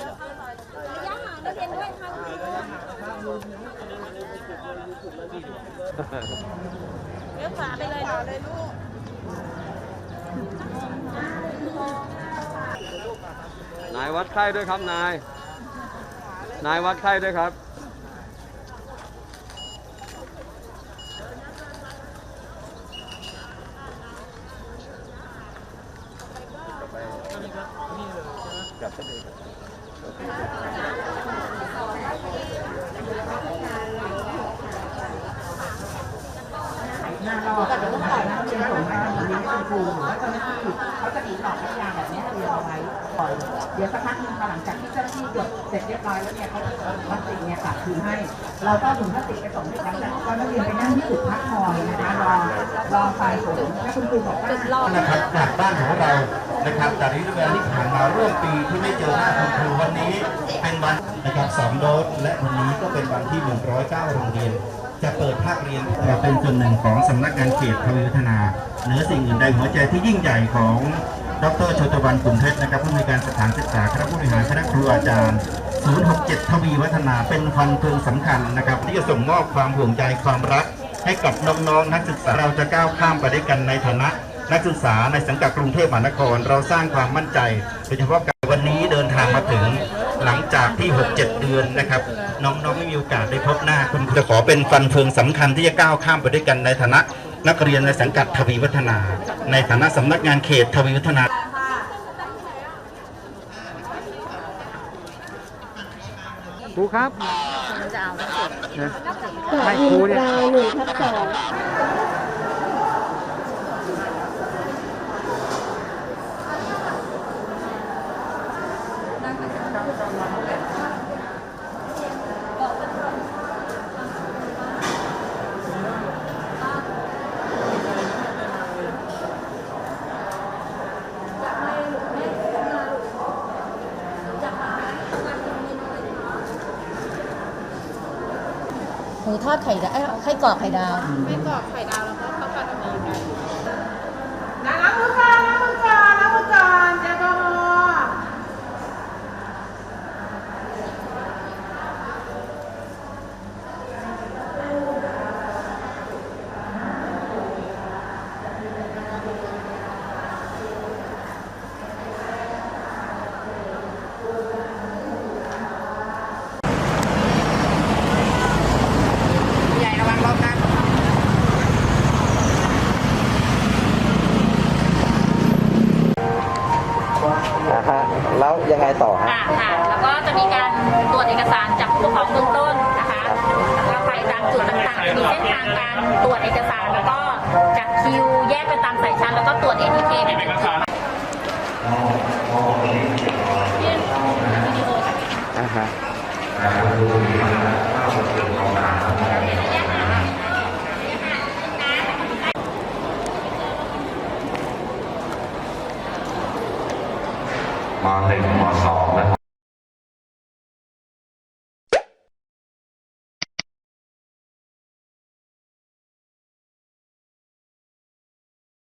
ระยะห่างนัเรียนด้วยค่ะเลี้ยวขวาไปเลยเลยลูกนายวัดไข้ด้วยครับนาย นายวัดไข้ด้วยครับกับเสน่ห์ ก็เดี๋ยวต้องปล่อยนักเรียนส่งให้ทางนี้คุณครูหรือว่าเจ้าหน้าที่เขาจะมีหลอดน้ำยาแบบนี้ให้เรียนเอาไว้ป ล่อยเดี๋ยวสักพักนึงพอหลังจากที่เจ้าหน้าที่ตรวจเสร็จเรียบร้อยแล้วเนี่ยเขาจะเอาพลาสติกเนี่ยกลับคืนให้ เราก็ถุงพลาสติกไปส่งให้หลังจากก็นักเรียนไปนั่งที่จุดพักคอยนะคะรอรอไฟฝนแล้วคุณครูบอกว่านะครับจากบ้านของเรานะครับจากระยะเวลาที่ผ่านมาร่วมปีที่ไม่เจอหน้าคุณครูวันนี้เป็นวันนะครับสองโดสและวันนี้ก็เป็นวันที่ 109 โรงเรียนจะเปิดภาคเรียนเราเป็นส่วนหนึ่งของสำนักงานเขตทวีวัฒนาเหนือสิ่งอื่นใดหัวใจที่ยิ่งใหญ่ของ ดรชตวันกลุ่มเพชรนะครับผู้อำนวยการสถานศึกษาคณะผู้บริหารคณะครูอาจารย์ 067 ทวีวัฒนาเป็นฟันเฟืองสำคัญนะครับ ที่จะส่งมอบความห่วงใยความรัก ให้กับน้องๆนักศึกษาเราจะก้าวข้ามไปด้วยกันในฐานะ นักศึกษาในสังกัดกรุงเทพมหานคร เราสร้างความมั่นใจโดยเฉพาะการวันนี้เดินทางมาถึงหลังจากที่ 6-7 เดือนนะครับ น้องๆไม่มีโอกาสได้พบหน้าคุณจะขอเป็นฟันเฟืองสำคัญที่จะก้าวข้ามไปด้วยกันในฐานะ นักเรียนในสังกัดทวีวัฒนา ในฐานะสำนักงานเขตทวีวัฒนาครูครับจะเอาให้ครูเนี่ยหนึ่งทับสอง ห มูทอดไข่ดาวเอ้ยไข่กรอกไข่ดาว ไม่กรอกไข่ดาวแล้วก็ข้าวผัดหมี่กันล้างมือก่อนล้างมือก่อนล้างมือก่อนแอลกอฮอล์ ใหญ่ระวังรถนะ แล้วยังไงต่อฮะ ค่ะค่ะ แล้วก็จะมีการตรวจเอกสารจากผู้ปกครองเบื้องต้นนะคะแล้วไปตามจุดต่างๆ มีเส้นทางการตรวจเอกสารแล้วก็จัดคิวแยกไปตามสายชั้นแล้วก็ตรวจ ATK ในแต่ละจุด อ่าฮะ มหนึ่งมสองนะครับ